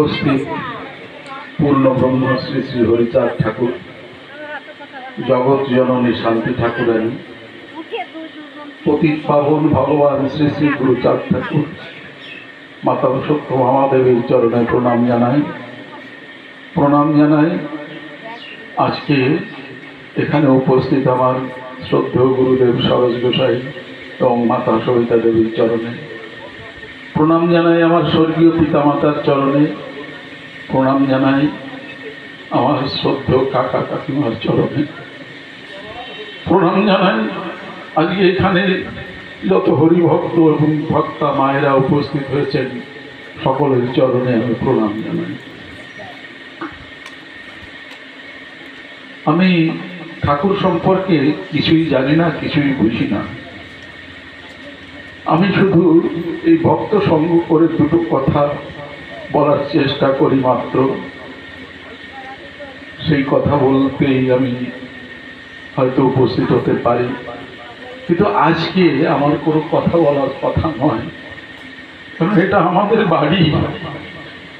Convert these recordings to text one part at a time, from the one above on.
উপস্থিত পূর্ণ ব্রহ্ম শ্রী শ্রী হরিচাঁদ ঠাকুর। জগৎ জননী শান্তি ঠাকুরানী। পতিত পাবন ভগবান শ্রী শ্রী গুরুচাঁদ ঠাকুর। মাতা সত্য মহাদেবীর চরণে প্রণাম জানাই। প্রণাম জানাই আজকে এখানে উপস্থিত আমার শ্রদ্ধেয় গুরুদেব সরোজ গোসাই এবং মাতা সবিতা দেবীর চরণে। প্রণাম জানাই আমার স্বর্গীয় পিতামাতার চরণে। প্রণাম জানাই আমার শ্রদ্ধেয় কাকা কাকিমার চরণে। প্রণাম জানাই আজকে এখানে যত হরিভক্ত এবং ভক্তা মায়েরা উপস্থিত হয়েছেন, সকলের চরণে আমি প্রণাম জানাই। আমি ঠাকুর সম্পর্কে কিছুই জানি না, কিছুই বুঝি না। আমি শুধু এই ভক্ত সঙ্গ করে দুটো কথা বলার চেষ্টা করি মাত্র। সেই কথা বলতেই আমি হয়তো উপস্থিত হতে পারি। কিন্তু আজকে আমার কোনো কথা বলার কথা নয়। কারণ এটা আমাদের বাড়ি।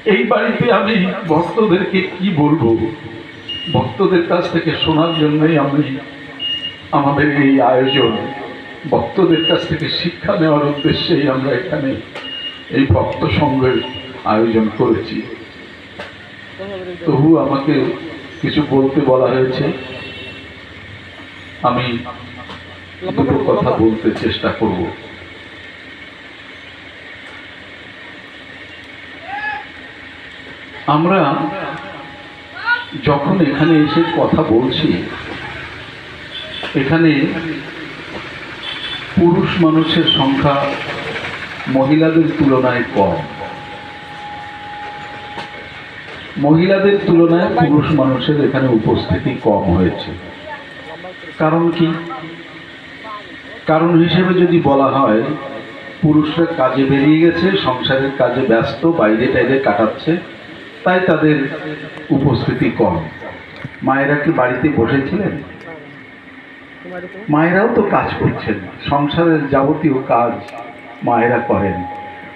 এই বাড়িতে আমি ভক্তদেরকে কি বলব? ভক্তদের কাছ থেকে শোনার জন্যই আমি আমাদের এই আয়োজন। ভক্তদের কাছ থেকে শিক্ষা নেওয়ার উদ্দেশ্যেই আমরা এখানে এই ভক্ত সংঘের আয়োজন করেছি। তবু আমাকে কিছু বলতে বলা হয়েছে। আমি দুটো কথা বলতে চেষ্টা করব। আমরা যখন এখানে এসে কথা বলছি, এখানে পুরুষ মানুষের সংখ্যা মহিলাদের তুলনায় কম। মহিলাদের তুলনায় পুরুষ মানুষের এখানে উপস্থিতি কম হয়েছে। কারণ কি? কারণ হিসেবে যদি বলা হয়, পুরুষরা কাজে বেরিয়ে গেছে, সংসারের কাজে ব্যস্ত, বাইরে টাইরে কাটাচ্ছে, তাই তাদের উপস্থিতি কম। মায়েরা কি বাড়িতে বসেছিলেন? মায়েরাও তো কাজ করছেন। সংসারের যাবতীয় কাজ মায়েরা করেন।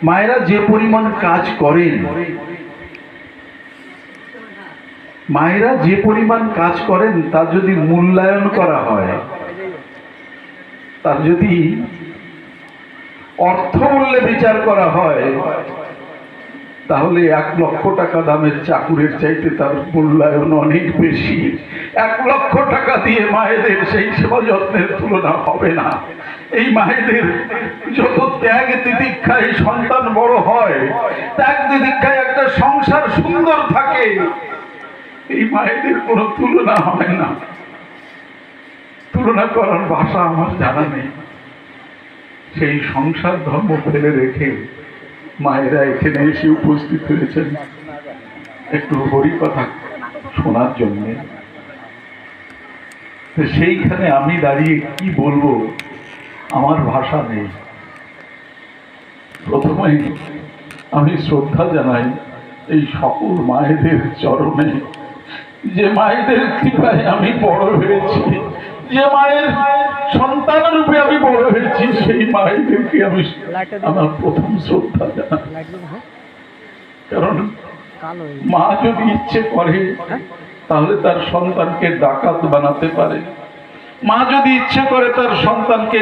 মায়েরা যে পরিমাণ কাজ করেন মায়েরা যে পরিমাণ কাজ করেন, তার যদি মূল্যায়ন করা হয়, তার যদি অর্থমূল্যে বিচার করা হয়, তাহলে এক লক্ষ টাকা দামের চাকুরের চাইতে তার মূল্যায়ন অনেক বেশি। এক লক্ষ টাকা দিয়ে মায়েদের সেই সেবা যত্নের তুলনা হবে না। এই মায়েদের যত ত্যাগ তিতিক্ষায় সন্তান বড় হয়, ত্যাগ তিতিক্ষায় একটা সংসার সুন্দর থাকে এই মায়েদের কোনো তুলনা হয় না। তুলনা করার ভাষা আমার জানা নেই। সেই সংসার ধর্ম ফেলে রেখে মায়েরা এখানে এসে উপস্থিত হয়েছেন। একটু হরি কথা শোনার জন্যে। তো সেইখানে আমি দাঁড়িয়ে কি বলব, আমার ভাষা নেই। প্রথমে আমি শ্রদ্ধা জানাই এই সকল মায়েদের চরণে। যে মায়েদের কৃপায় আমি বড় হয়েছি যে মায়ের সন্তান রূপে আমি বড় হয়েছি সেই মায়েদেরকে আমি আমার প্রথম শ্রদ্ধা জানাই। কারণ মা যদি ইচ্ছে করে তাহলে তার সন্তানকে ডাকাত বানাতে পারে। মা যদি ইচ্ছে করে তার সন্তানকে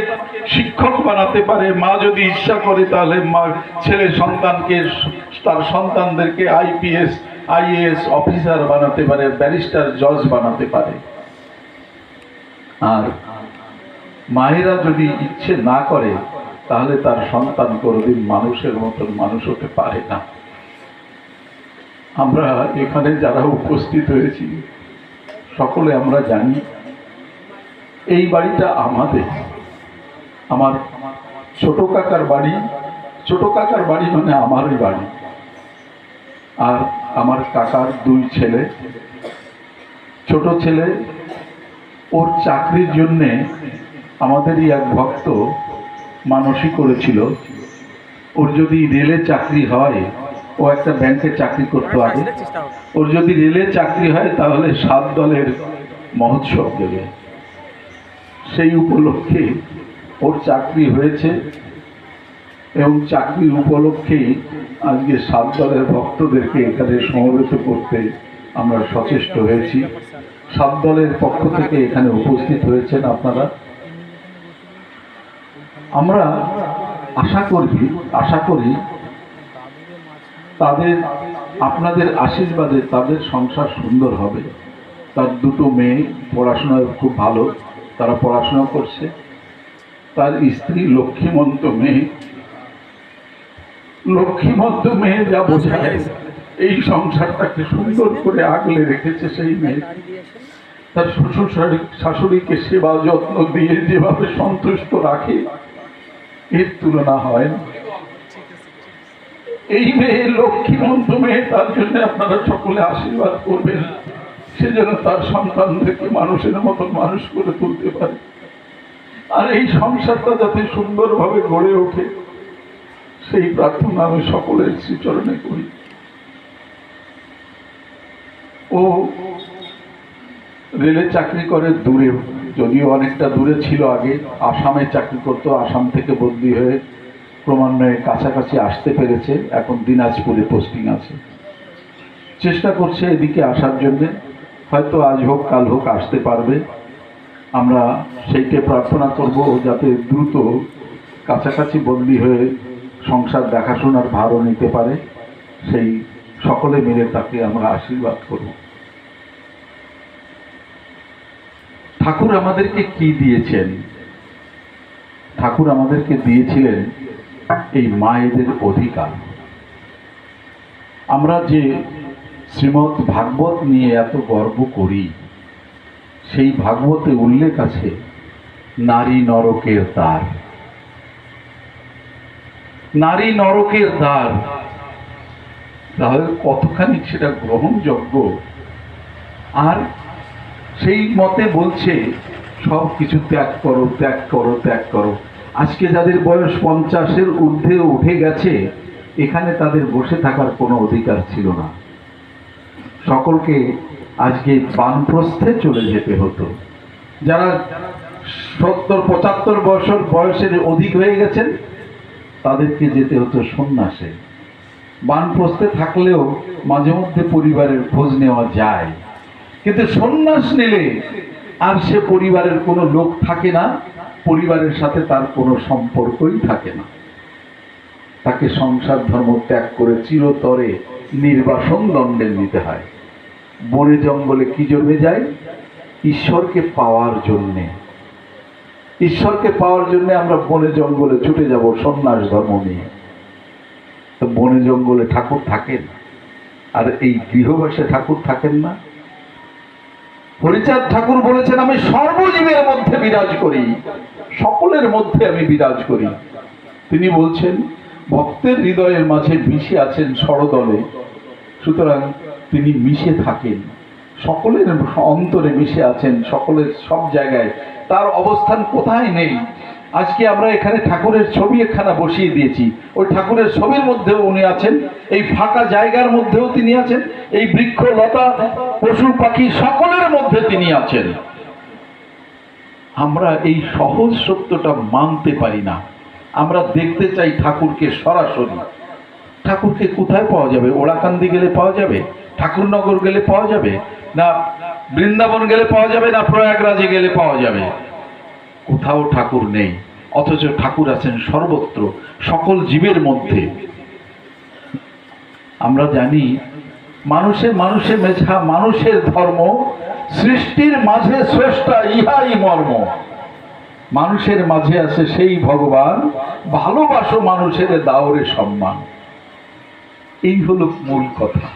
শিক্ষক বানাতে পারে। মা যদি ইচ্ছা করে তাহলে মা ছেলে সন্তানকে তার সন্তানদেরকে আইপিএস আইএএস অফিসার বানাতে পারে, ব্যারিস্টার জজ বানাতে পারে। আর মায়েরা যদি ইচ্ছে না করে, তাহলে তার সন্তান কোনোদিন মানুষের মতন মানুষ হতে পারে না। আমরা এখানে যারা উপস্থিত হয়েছি, সকলে আমরা জানি, এই বাড়িটা আমাদের। আমার ছোট কাকার বাড়ি, ছোট কাকার বাড়ি মানে আমারই বাড়ি। আর আমার কাকার দুই ছেলে। ছোট ছেলে, ওর চাকরির জন্যে আমাদেরই এক ভক্ত মানসিক করেছিল। ওর যদি রেলে চাকরি হয়, ও একটা ব্যাংকে চাকরি করতে আগে। ওর যদি রেলে চাকরি হয়, তাহলে সাত দলের মহোৎসব দেবে। সেই উপলক্ষে ওর চাকরি হয়েছে এবং চাকরির উপলক্ষেই আজকে সাত দলের ভক্তদেরকে এখানে সমবেত করতে আমরা সচেষ্ট হয়েছি। সাত দলের পক্ষ থেকে এখানে উপস্থিত হয়েছেন আপনারা। আমরা আশা করি আশা করি তাদের, আপনাদের আশীর্বাদে তাদের সংসার সুন্দর হবে। তার দুটো মেয়ে পড়াশোনায় খুব ভালো, তারা পড়াশোনা করছে। তার স্ত্রী লক্ষ্মীমন্ত মেয়ে লক্ষ্মীমন্ত মেয়ে যা বোঝায় এই সংসারটাকে সুন্দর করে আগলে রেখেছে সেই মেয়ে। তার শ্বশুর শাশুড়ি- শাশুড়িকে সেবা যত্ন দিয়ে যেভাবে সন্তুষ্ট রাখে এর তুলনা হয় না। এই মেয়ে লক্ষ্মীমন্ত মেয়ে তার জন্য আপনারা সকলে আশীর্বাদ করবেন। সে যেন তার সন্তানদেরকে মানুষের মতন মানুষ করে তুলতে পারে। আর এই সংসারটা যাতে সুন্দরভাবে গড়ে ওঠে সেই প্রার্থনা আমি সকলের শ্রীচরণে করি। ও রেলে চাকরি করে দূরে, যদিও অনেকটা দূরে ছিল আগে, আসামে চাকরি করতো, আসাম থেকে বদলি হয়ে ক্রমান্বয়ে কাছাকাছি আসতে পেরেছে, এখন দিনাজপুরে পোস্টিং আছে। চেষ্টা করছে এদিকে আসার জন্যে, হয়তো আজ হোক, কাল হোক, আসতে পারবে। আমরা সেইকে প্রার্থনা করব যাতে দ্রুত কাছাকাছি বদলি হয়ে সংসার দেখাশোনার ভারও নিতে পারে। সেই সকলে মিলে তাকে আমরা আশীর্বাদ করব। ঠাকুর আমাদেরকে কি দিয়েছেন? ঠাকুর আমাদেরকে দিয়েছিলেন এই মায়েদের অধিকার। আমরা যে শ্রীমৎ ভাগবত নিয়ে এত গর্ব করি, সেই ভাগবতে উল্লেখ আছে, নারী নরকের দ্বার। নারী নরকের দ্বার। তাহলে কতখানি সেটা গ্রহণযোগ্য? আর সেই মতে বলছে, সব কিছু ত্যাগ করো ত্যাগ করো ত্যাগ করো। আজকে যাদের বয়স পঞ্চাশের ঊর্ধ্বে উঠে গেছে, এখানে তাদের বসে থাকার কোনো অধিকার ছিল না। সকলকে আজকে বানপ্রস্থে চলে যেতে হতো। যারা সত্তর, পঁচাত্তর বছর বয়সের অধিক হয়ে গেছেন তাদেরকে যেতে হতো সন্ন্যাসে। বানপ্রস্থে থাকলেও মাঝে মধ্যে পরিবারের খোঁজ নেওয়া যায়। কিন্তু সন্ন্যাস নিলে আর সে পরিবারের কোনো লোক থাকে না, পরিবারের সাথে তার কোনো সম্পর্কই থাকে না। তাকে সংসার ধর্ম ত্যাগ করে চিরতরে নির্বাসন দণ্ডে নিতে হয়। বনে জঙ্গলে কি জন্যে যায়? ঈশ্বরকে পাওয়ার জন্যে। ঈশ্বরকে পাওয়ার জন্য আমরা বনে জঙ্গলে ছুটে যাব সন্ন্যাস ধর্ম নিয়ে। তো বনে জঙ্গলে ঠাকুর থাকেন আর এই গৃহবাসে ঠাকুর থাকেন না। হরিচাঁদ ঠাকুর বলেছেন, আমি সর্বজীবের মধ্যে বিরাজ করি। সকলের মধ্যে আমি বিরাজ করি। তিনি বলছেন, ভক্তের হৃদয়ের মাঝে মিশে আছেন সরদলে। সুতরাং তিনি মিশে থাকেন। সকলের অন্তরে মিশে আছেন, সকলের সব জায়গায়। তার অবস্থান কোথায় নেই? আজকে আমরা এখানে ঠাকুরের ছবি একখানা বসিয়ে দিয়েছি। ওই ঠাকুরের ছবির মধ্যেও উনি আছেন, এই ফাঁকা জায়গার মধ্যেও তিনি আছেন, এই বৃক্ষ, লতা, পশু, পাখি সকলের মধ্যে তিনি আছেন। আমরা এই সহজ সত্যটা মানতে পারি না। আমরা দেখতে চাই ঠাকুরকে সরাসরি। ঠাকুরকে কোথায় পাওয়া যাবে? ওড়াকান্দি গেলে পাওয়া যাবে? ঠাকুরনগর গেলে পাওয়া যাবে? না, বৃন্দাবন গেলে পাওয়া যাবে না, প্রয়াগরাজে গেলে পাওয়া যাবে। কোথাও ঠাকুর নেই, অথচ ঠাকুর আছেন সর্বত্র, সকল জীবের মধ্যে। আমরা জানি, মানুষে মানুষে মেঝা, মানুষের ধর্ম, সৃষ্টির মাঝে স্রষ্টা ইহাই মর্ম। মানুষের মাঝে আছে সেই ভগবান, ভালোবাসো মানুষের দাওরে সম্মান। এই হলো মূল কথা।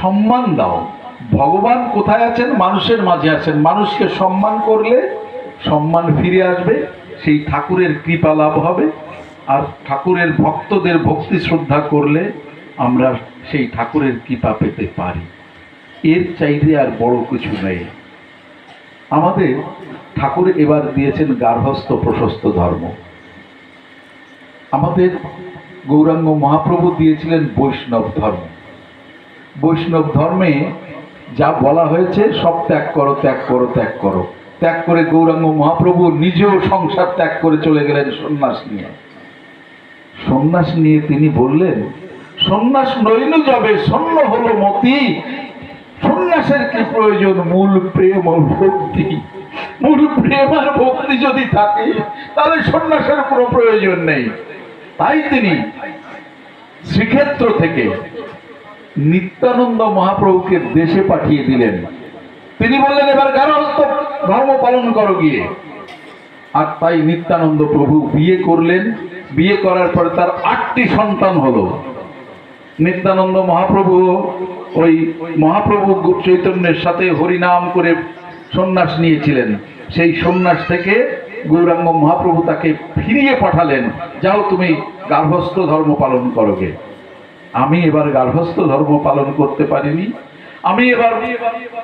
সম্মান দাও। ভগবান কোথায় আছেন? মানুষের মাঝে আছেন। মানুষকে সম্মান করলে সম্মান ফিরে আসবে, সেই ঠাকুরের কৃপা লাভ হবে। আর ঠাকুরের ভক্তদের ভক্তি শ্রদ্ধা করলে আমরা সেই ঠাকুরের কৃপা পেতে পারি। এর চাইতে আর বড় কিছু নেই। আমাদের ঠাকুর এবার দিয়েছেন গার্হস্থ প্রশস্ত ধর্ম। আমাদের গৌরাঙ্গ মহাপ্রভু দিয়েছিলেন বৈষ্ণব ধর্ম। বৈষ্ণব ধর্মে যা বলা হয়েছে, সব ত্যাগ করো ত্যাগ করো ত্যাগ করো। ত্যাগ করে গৌরাঙ্গ মহাপ্রভু নিজেও সংসার ত্যাগ করে চলে গেলেন সন্ন্যাস নিয়ে। সন্ন্যাস নিয়ে তিনি বললেন, সন্ন্যাস নইনু যাবে শূন্য হলো মতি। সন্ন্যাসের কি প্রয়োজন? মূল প্রেম ভক্তি। মূল প্রেম আর ভক্তি যদি থাকে, তাহলে সন্ন্যাসের কোনো প্রয়োজন নেই। তাই তিনি শ্রীক্ষেত্র থেকে নিত্যানন্দ মহাপ্রভুকে দেশে পাঠিয়ে দিলেন। তিনি বললেন, এবার গারহস্থ ধর্ম পালন করো গিয়ে। আর তাই নিত্যানন্দ প্রভু বিয়ে করলেন। বিয়ে করার পরে তার আটটি সন্তান হলো। নিত্যানন্দ মহাপ্রভু ওই মহাপ্রভু চৈতন্যের সাথে হরিনাম করে সন্ন্যাস নিয়েছিলেন। সেই সন্ন্যাস থেকে গৌরাঙ্গ মহাপ্রভু তাকে ফিরিয়ে পাঠালেন। যাও তুমি গার্হস্থ ধর্ম পালন করোগে আমি এবার গার্হস্থ ধর্ম পালন করতে পারিনি। আমি এবার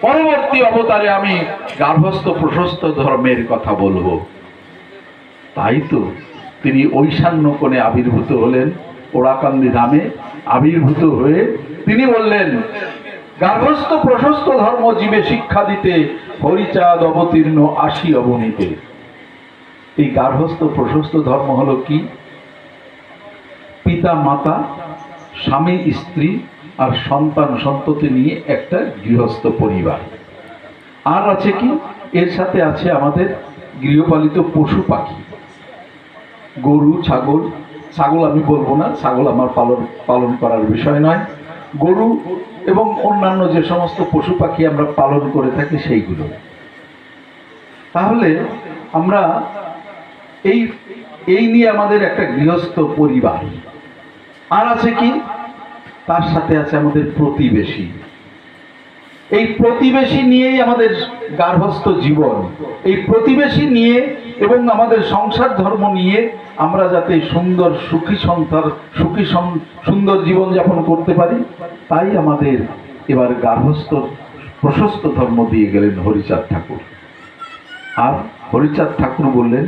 পরবর্তী অবতারে আমি গার্হস্থ প্রশস্ত ধর্মের কথা বলব। তাই তো তিনি ঐশান্য কোণে আবির্ভূত হলেন, ওড়াকান্দি ধামে আবির্ভূত হয়ে তিনি বললেন গার্হস্থ প্রশস্ত ধর্ম জীবে শিক্ষা দিতে হরিচাঁদ অবতীর্ণ আশি অবনীতে। এই গার্হস্থ প্রশস্ত ধর্ম হলো কি? পিতা মাতা স্বামী, স্ত্রী আর সন্তান, সন্ততি নিয়ে একটা গৃহস্থ পরিবার। আর আছে কি? এর সাথে আছে আমাদের গৃহপালিত পশু পাখি। গরু, ছাগল ছাগল আমি বলব না, ছাগল আমার পালন পালন করার বিষয় নয়। গরু এবং অন্যান্য যে সমস্ত পশু পাখি আমরা পালন করে থাকি সেইগুলো। তাহলে আমরা এই এই নিয়ে আমাদের একটা গৃহস্থ পরিবার। আর আছে কি? তার সাথে আছে আমাদের প্রতিবেশী। এই প্রতিবেশী নিয়েই আমাদের গার্হস্থ জীবন। এই প্রতিবেশী নিয়ে এবং আমাদের সংসার ধর্ম নিয়ে আমরা যাতে সুন্দর সুখী সংসার সুখী সুন্দর জীবন যাপন করতে পারি, তাই আমাদের এবার গার্হস্থ প্রশস্ত ধর্ম দিয়ে গেলেন হরিচাঁদ ঠাকুর। আর হরিচাঁদ ঠাকুর বললেন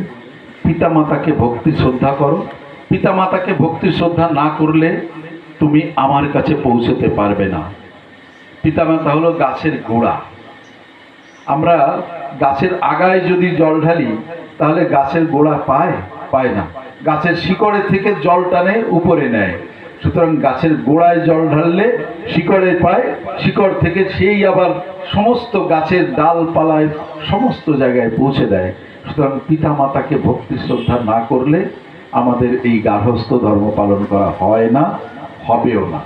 পিতা মাতাকে ভক্তি শ্রদ্ধা করো পিতা মাতাকে ভক্তি শ্রদ্ধা না করলে তুমি আমার কাছে পৌঁছতে পারবে না। পিতামাতা হলো গাছের গোড়া। আমরা গাছের আগায় যদি জল ঢালি, তাহলে গাছের গোড়া পায়? পায় না। গাছের শিকড়ে থেকে জল টানে, উপরে নেয়। সুতরাং গাছের গোড়ায় জল ঢাললে শিকড়ে পায়, শিকড় থেকে সেই আবার সমস্ত গাছের ডালপালায় সমস্ত জায়গায় পৌঁছে দেয়। সুতরাং পিতা মাতাকে ভক্তি শ্রদ্ধা না করলে আমাদের এই গার্হস্থ ধর্ম পালন করা হয় না, হবেও না।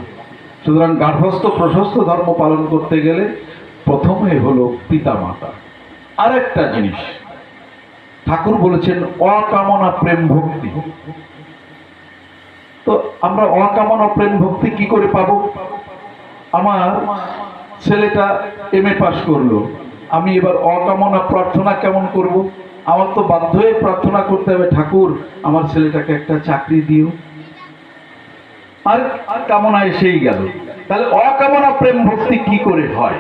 সুতরাং গার্হস্থ, প্রশস্ত ধর্ম পালন করতে গেলে প্রথমে হলো পিতা মাতা আরেকটা জিনিস, ঠাকুর বলেছেন, অকামনা প্রেম ভক্তি। তো আমরা অকামনা প্রেম ভক্তি কি করে পাব? আমার ছেলেটা এম এ পাশ করল। আমি এবার অকামনা প্রার্থনা কেমন করব? আমার তো বাধ্য হয়ে প্রার্থনা করতে হবে, ঠাকুর, আমার ছেলেটাকে একটা চাকরি দিও। আর আর কামনা এসেই গেল। তাহলে অকামনা প্রেম ভক্তি কি করে হয়?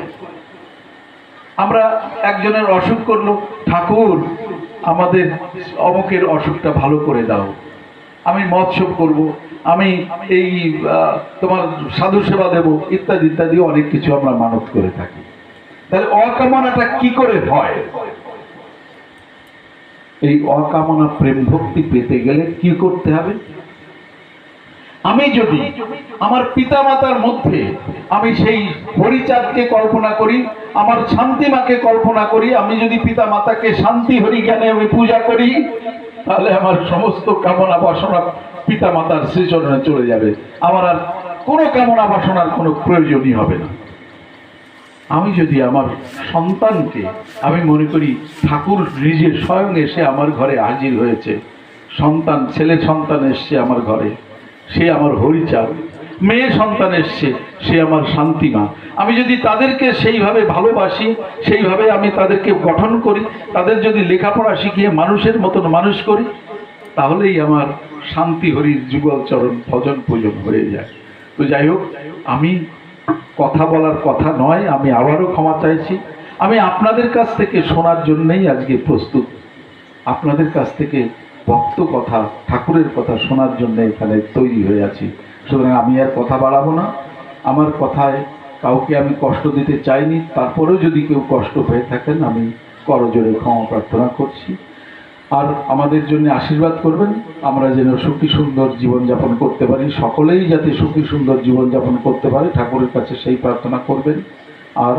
আমরা একজনের অসুখ করল, ঠাকুর, আমাদের অমুকের অসুখটা ভালো করে দাও। আমি মৎসব করব, আমি এই তোমার সাধু সেবা দেব, ইত্যাদি ইত্যাদি অনেক কিছু আমরা মানত করে থাকি। তাহলে অকামনাটা কি করে হয়? এই অকামনা প্রেম ভক্তি পেতে গেলে কি করতে হবে? আমি যদি আমার পিতা মাতার মধ্যে আমি সেই হরিচাঁদকে কল্পনা করি, আমার শান্তি মাকে কল্পনা করি, আমি যদি পিতা মাতাকে শান্তি হরি জ্ঞানে আমি পূজা করি, তাহলে আমার সমস্ত কামনা বাসনা পিতা মাতার শ্রীচরণে চলে যাবে। আমার আর কোনো কামনা বাসনার কোনো প্রয়োজনই হবে না। আমি যদি আমার সন্তানকে, আমি মনে করি ঠাকুর নিজে স্বয়ং এসে আমার ঘরে হাজির হয়েছে। সন্তান, ছেলে সন্তান এসছে আমার ঘরে। সে আমার হরিচাঁদ। মেয়ে সন্তান এসছে, সে আমার শান্তিমা। আমি যদি তাদেরকে সেইভাবে ভালোবাসি, সেইভাবে আমি তাদেরকে গঠন করি, তাদের যদি লেখাপড়া শিখিয়ে মানুষের মতন মানুষ করি, তাহলেই আমার শান্তি হরির যুগল চরণ ভজন পূজন হয়ে যায়। তো যাই হোক, আমি কথা বলার কথা নয়, আমি আবারও ক্ষমা চাইছি। আমি আপনাদের কাছ থেকে শোনার জন্যই আজকে প্রস্তুত। আপনাদের কাছ থেকে ভক্ত কথা, ঠাকুরের কথা শোনার জন্য এখানে তৈরি হয়ে আছি। সুতরাং আমি আর কথা বাড়াবো না। আমার কথায় কাউকে আমি কষ্ট দিতে চাইনি। তারপরেও যদি কেউ কষ্ট পেয়ে থাকেন, আমি করজোরে ক্ষমা প্রার্থনা করছি। আর আমাদের জন্য আশীর্বাদ করবেন। আমরা যেন সুখী সুন্দর জীবনযাপন করতে পারি। সকলেই যাতে সুখী সুন্দর জীবনযাপন করতে পারে, ঠাকুরের কাছে সেই প্রার্থনা করবেন। আর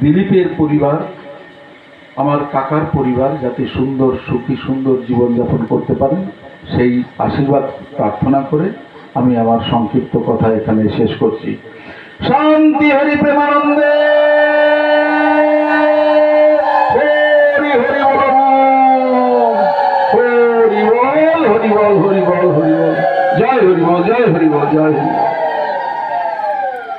দিলীপের পরিবার, আমার কাকার পরিবার যাতে সুন্দর, সুখী, সুন্দর জীবনযাপন করতে পারেন সেই আশীর্বাদ প্রার্থনা করে আমি আমার সংক্ষিপ্ত কথা এখানে শেষ করছি। শান্তি হরি প্রেমানন্দে! হরি বল হরি বল জয় হরি বল জয় হরি জয় হরি।